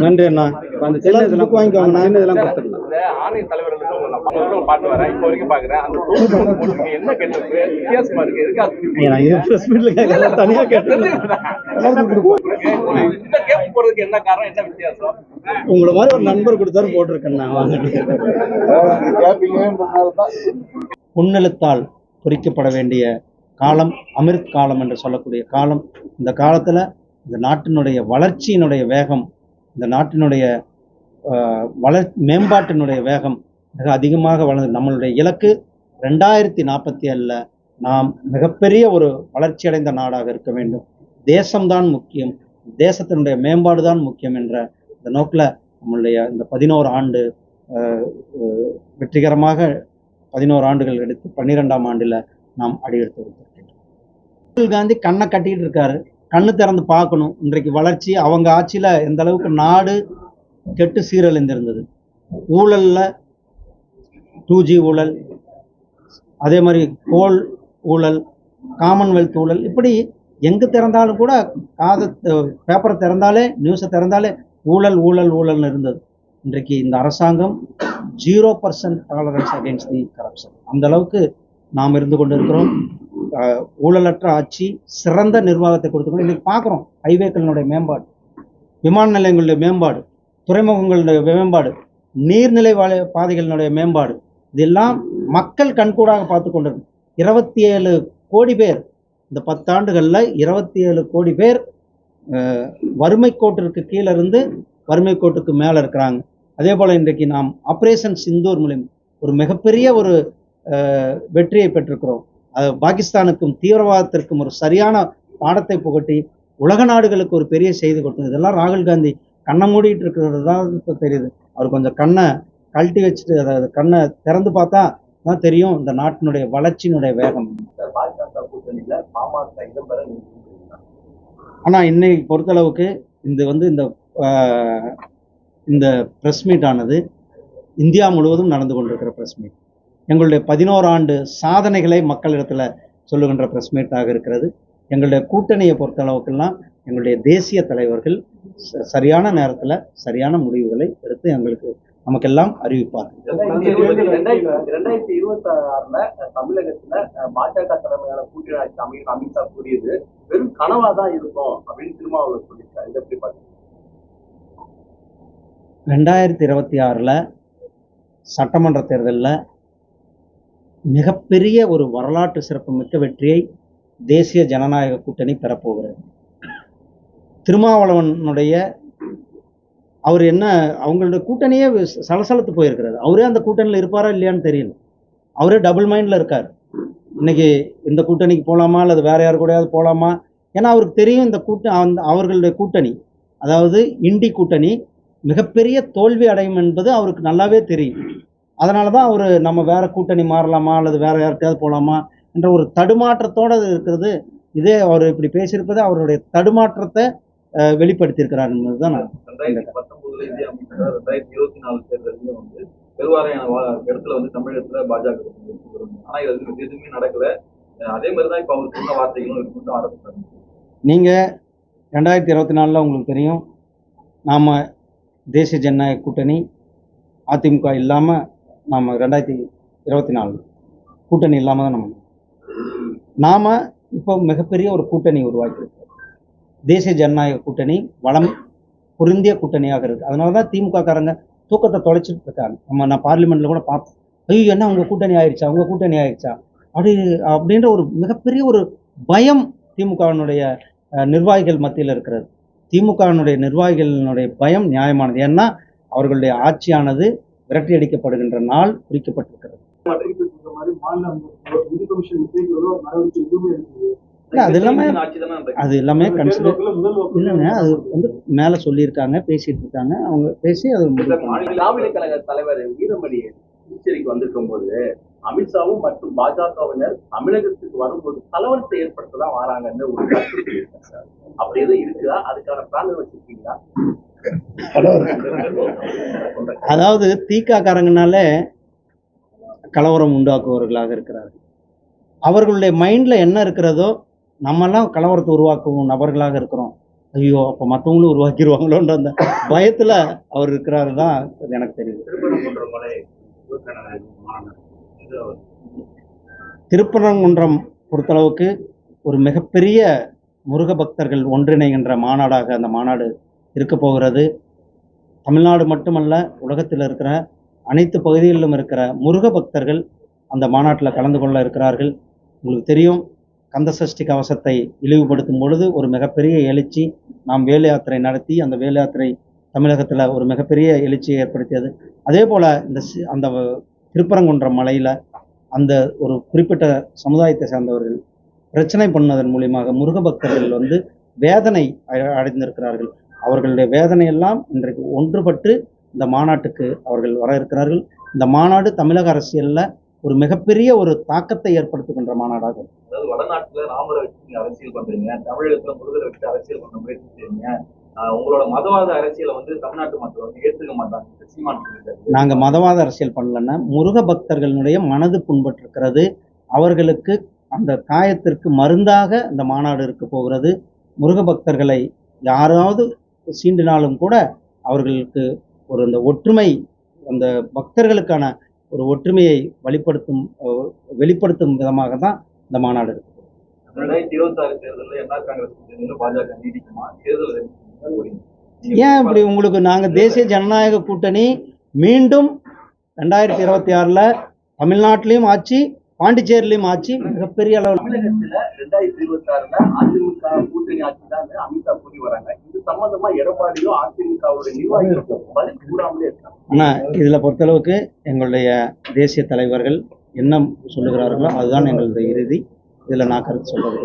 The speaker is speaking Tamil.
நன்றி அண்ணா. அந்த செல்ல இதெல்லாம் வாங்கிக்கோங்க. நான் இதெல்லாம் இந்த ஆணைய தலைவர்களுக்கு உங்களை நான் பல தடவை பார்த்து வரேன். இப்போ வரைக்கும் பாக்குறேன். அந்த தோற்று போட்டுருக்கீங்க. என்ன கேட்டிருக்கு? வித்தியாசமா இருக்கு எதுக்காக நான் இது ப்ரெஸ் மீட்ல கேட்கல. தனியா கேட்டேன். இந்த கேப் போறதுக்கு என்ன காரணம்? என்ன வித்தியாசம்? உங்களை மாதிரி ஒரு நண்பர் கொடுத்தாரு போட்டிருக்கேன் நான். வாங்கிட்டு புன்னெழுத்தால் பொறிக்கப்பட வேண்டிய காலம் அமிர்த் காலம் என்று சொல்லக்கூடிய காலம். இந்த காலத்தில் இந்த நாட்டினுடைய வளர்ச்சியினுடைய வேகம் இந்த நாட்டினுடைய வளர் மேம்பாட்டினுடைய வேகம் மிக அதிகமாக வளர்ந்து நம்மளுடைய இலக்கு ரெண்டாயிரத்தி நாற்பத்தி ஏழில் நாம் மிகப்பெரிய ஒரு வளர்ச்சியடைந்த நாடாக இருக்க வேண்டும். தேசம்தான் முக்கியம் தேசத்தினுடைய மேம்பாடு தான் முக்கியம் என்ற இந்த நோக்கில் நம்மளுடைய இந்த பதினோரு ஆண்டு வெற்றிகரமாக பதினோரு ஆண்டுகள் எடுத்து பன்னிரெண்டாம் ஆண்டில் நாம் அடியெடுத்து வைத்திருக்கின்றோம் ராகுல் காந்தி கண்ணை கட்டிட்டு இருக்காரு. கண்ணு திறந்து பார்க்கணும். இன்றைக்கு வளர்ச்சி அவங்க ஆட்சியில் எந்த அளவுக்கு நாடு கெட்டு சீரழிந்திருந்தது. ஊழல்ல டூ ஜி ஊழல் அதே மாதிரி கோல் ஊழல் காமன்வெல்த் ஊழல் இப்படி எங்கே திறந்தாலும் கூட காத பேப்பரை திறந்தாலே நியூஸை திறந்தாலே ஊழல் ஊழல் ஊழல்னு இருந்தது. இன்றைக்கு இந்த அரசாங்கம் zero percent tolerance against the corruption அந்த அளவுக்கு நாம் இருந்து கொண்டு இருக்கிறோம் ஊழலற்ற ஆட்சி சிறந்த நிர்வாகத்தை கொடுத்துக்கணும். இன்றைக்கி பார்க்குறோம் ஹைவேக்களினுடைய மேம்பாடு விமான நிலையங்களுடைய மேம்பாடு துறைமுகங்களுடைய மேம்பாடு நீர்நிலை வாழ பாதைகளினுடைய மேம்பாடு இதெல்லாம் மக்கள் கண்கூடாக பார்த்து கொண்டிருக்கு இருபத்தி ஏழு கோடி பேர் இந்த பத்தாண்டுகளில் இருபத்தி ஏழு கோடி பேர் வறுமை கோட்டிற்கு கீழே இருந்து வறுமை கோட்டுக்கு மேலே இருக்கிறாங்க. அதே போல் இன்றைக்கு நாம் ஆப்ரேஷன் சிந்தூர் மூலியம் ஒரு மிகப்பெரிய ஒரு வெற்றியை பெற்றிருக்கிறோம். பாகிஸ்தானுக்கும் தீவிரவாதத்திற்கும் ஒரு சரியான பாடத்தை புகட்டி உலக நாடுகளுக்கு ஒரு பெரிய செய்தி கொடுத்தது. இதெல்லாம் ராகுல் காந்தி கண்ணை மூடிட்டு இருக்கிறது தான் இப்போ தெரியுது. அவர் கொஞ்சம் கண்ணை கழட்டி வச்சுட்டு அதாவது கண்ணை திறந்து பார்த்தா தான் தெரியும் இந்த நாட்டினுடைய வளர்ச்சியினுடைய வேகம். ஆனால் இன்னைக்கு பொறுத்தளவுக்கு இந்த வந்து இந்த ஆஹ், இந்த ப்ரெஸ் மீட் ஆனது இந்தியா முழுவதும் நடந்து கொண்டிருக்கிற ப்ரெஸ் மீட் எங்களுடைய பதினோரு ஆண்டு சாதனைகளை மக்களிடத்தில் சொல்லுகின்ற ப்ரெஸ் மீட்டாக இருக்கிறது. எங்களுடைய கூட்டணியை பொறுத்தளவுக்கெல்லாம் எங்களுடைய தேசிய தலைவர்கள் சரியான நேரத்தில் சரியான முடிவுகளை எடுத்து எங்களுக்கு நமக்கெல்லாம் அறிவிப்பார்கள் ரெண்டாயிரத்தி இருபத்தி ஆறுல தமிழகத்துல பாஜக தலைமையான கூட்டணி ஆட்சி அமையும் அமித்ஷா கூறியது வெறும் கனவா தான் இருக்கும் அப்படின்னு திருமாவளவன் சொல்லியிருக்காரு. இதை எப்படி பாக்குறீங்க ரெண்டாயிரத்தி இருபத்தி ஆறில் சட்டமன்ற தேர்தலில் மிகப்பெரிய ஒரு வரலாற்று சிறப்புமிக்க வெற்றியை தேசிய ஜனநாயக கூட்டணி பெறப்போகிறது திருமாவளவனுடைய அவர் என்ன அவங்களுடைய கூட்டணியே ச- சலசலத்து போயிருக்கிறது. அவரே அந்த கூட்டணியில் இருப்பாரா இல்லையான்னு தெரியல. அவரே டபுள் மைண்டில் இருக்கார். இன்னைக்கு இந்த கூட்டணிக்கு போகலாமா அல்லது வேற யார் கூடயாவது போகலாமா ஏன்னா அவருக்கு தெரியும் இந்த கூட்ட அந்த அவர்களுடைய கூட்டணி. அதாவது இண்டி கூட்டணி மிகப்பெரிய தோல்வி அடையும் என்பது அவருக்கு நல்லாவே தெரியும். அதனால தான் அவர் நம்ம வேற கூட்டணி மாறலாமா அல்லது வேற யாருக்காவது போகலாமா என்ற ஒரு தடுமாற்றத்தோடு இருக்கிறது. இதே அவர் இப்படி பேசியிருப்பது அவருடைய தடுமாற்றத்தை வெளிப்படுத்தியிருக்கிறார் என்பதுதான் நான் ரெண்டாயிரத்தி பத்தொன்பதுல இந்தியா அமைச்சர் ரெண்டாயிரத்தி இருபத்தி நாலு தேர்தலையும் வந்து பெருவாரியான இடத்துல வந்து தமிழகத்துல பாஜக வெற்றி பெறும். ஆனா இது எதுவுமே நடக்கல. அதே மாதிரிதான் இப்ப அவர் சொன்ன வார்த்தைகளும் இருக்கு. ஆரம்பிச்சாங்க நீங்கள் ரெண்டாயிரத்தி இருபத்தி நாலில் உங்களுக்கு தெரியும். நாம் தேசிய ஜனநாயக கூட்டணி அதிமுக இல்லாமல் நாம் ரெண்டாயிரத்தி இருபத்தி நாலு கூட்டணி இல்லாமல் தான் நம்ம நாம் இப்போ மிகப்பெரிய ஒரு கூட்டணி உருவாக்கியிருக்கோம் தேசிய ஜனநாயக கூட்டணி வளம் பொருந்திய கூட்டணியாக இருக்குது அதனால தான் திமுக காரங்க தூக்கத்தை தொலைச்சிட்டு இருக்காங்க. நம்ம நான் பார்லிமெண்ட்டில் கூட பார்ப்போம் ஐயோ என்ன உங்கள் கூட்டணி ஆயிடுச்சா உங்கள் கூட்டணி ஆயிடுச்சா அப்படி அப்படின்ற ஒரு மிகப்பெரிய ஒரு பயம் திமுகவினுடைய நிர்வாகிகள் மத்தியில் இருக்கிறது. திமுகவினுடைய நிர்வாகிகளினுடைய பயம் நியாயமானது. ஏன்னா அவர்களுடைய ஆட்சியானது விரட்டி அடிக்கப்படுகின்ற நாள் குறிக்கப்பட்டிருக்கிறது அது எல்லாமே தானே அது எல்லாமே கன்சிடர் இல்லைங்க அது வந்து மேலே சொல்லியிருக்காங்க பேசிட்டு இருக்காங்க அவங்க பேசி அது. மாநில கழக தலைவர் வீரமணி புதுச்சேரிக்கு வந்திருக்கும் போது அமித்ஷாவும் மற்றும் பாஜகவினர் தமிழகத்துக்கு வரும்போது கலவரத்தை ஏற்படுத்ததான் வராங்கன்னு ஒரு. அப்படி எதுவும் இருக்குதா அதுக்கான பிளான் வச்சிருக்கீங்களா அதாவது தீக்காக்காரங்கனால கலவரம் உண்டாக்குபவர்களாக இருக்கிறார்கள். அவர்களுடைய மைண்டில் என்ன இருக்கிறதோ நம்மெல்லாம் கலவரத்தை உருவாக்கும் நபர்களாக இருக்கிறோம். ஐயோ அப்போ மற்றவங்களும் உருவாக்கிடுவாங்களோன்ற அந்த பயத்தில் அவர் இருக்கிறாரு தான் எனக்கு தெரியுது. திருப்பரங்குன்றம் பொறுத்தளவுக்கு ஒரு மிகப்பெரிய முருக பக்தர்கள் ஒன்றிணைகின்ற மாநாடாக அந்த மாநாடு இருக்க போகிறது. தமிழ்நாடு மட்டுமல்ல உலகத்தில் இருக்கிற அனைத்து பகுதிகளிலும் இருக்கிற முருக பக்தர்கள் அந்த மாநாட்டில் கலந்து கொள்ள இருக்கிறார்கள். உங்களுக்கு தெரியும் கந்த சஷ்டி கவசத்தை இழிவுபடுத்தும் பொழுது ஒரு மிகப்பெரிய எழுச்சி நாம் வேல் யாத்திரை நடத்தி அந்த வேல் யாத்திரை தமிழகத்தில் ஒரு மிகப்பெரிய எழுச்சியை ஏற்படுத்தியது. அதே போல் இந்த சி- அந்த திருப்பரங்குன்றம் மலையில் அந்த ஒரு குறிப்பிட்ட சமுதாயத்தை சார்ந்தவர்கள் பிரச்சனை பண்ணதன் மூலியமாக முருக பக்தர்கள் வந்து வேதனை அடைந்திருக்கிறார்கள். அவர்களுடைய வேதனையெல்லாம் இன்றைக்கு ஒன்றுபட்டு இந்த மாநாட்டுக்கு அவர்கள் வர இருக்கிறார்கள். இந்த மாநாடு தமிழக அரசியலில் ஒரு மிகப்பெரிய ஒரு தாக்கத்தை ஏற்படுத்துகின்ற மாநாடாகும் அதாவது வடநாட்டுல ராமரை வச்சு அரசியல் பண்றீங்க தமிழகத்துல முருகரை வச்சு அரசியல் பண்ண முயற்சி செய்றீங்க. ஆஹ் உங்களோட மதவாத அரசியலை வந்து தமிழ்நாட்டு மக்கள் வந்து ஏத்துக்க மாட்டாங்க. சீமான். நாங்கள் மதவாத அரசியல் பண்ணலன்னா முருக பக்தர்களுடைய மனது புண்பட்டிருக்கிறது. அவர்களுக்கு அந்த காயத்திற்கு மருந்தாக இந்த மாநாடு இருக்க போகிறது. முருக பக்தர்களை யாராவது சீண்டினாலும் கூட அவர்களுக்கு ஒரு அந்த ஒற்றுமை அந்த பக்தர்களுக்கான ஒரு ஒற்றுமையை வெளிப்படுத்தும் வெளிப்படுத்தும் விதமாக தான் இந்த மாநாடு இருக்கு. ரெண்டாயிரத்தி இருபத்தி ஆறு தேர்தலில் என்ஆர் காங்கிரஸ் பாஜக நீடிக்குமா? தேர்தல் ஏன் இப்படி உங்களுக்கு நாங்கள் தேசிய ஜனநாயக கூட்டணி மீண்டும் ரெண்டாயிரத்தி இருபத்தி ஆறில் தமிழ்நாட்டிலையும் ஆட்சி பாண்டிச்சேரியிலையும் ஆட்சி மிகப்பெரிய அளவில் தமிழகத்துல ரெண்டாயிரத்தி இருபத்தி ஆறுல அதிமுக கூட்டணி ஆட்சி தான் அமித்ஷா கூட்டி வராங்க. சம்பந்தமா எடப்பாடியும் அதிமுகவுடைய நிர்வாகிகளுக்கும் பதில் கூறாமலே இருக்காங்க. ஆனால் இதில் பொறுத்தளவுக்கு எங்களுடைய தேசிய தலைவர்கள் என்ன சொல்லுகிறார்களோ அதுதான் எங்களுடைய இறுதி. இதுல நான் கருத்து சொல்றது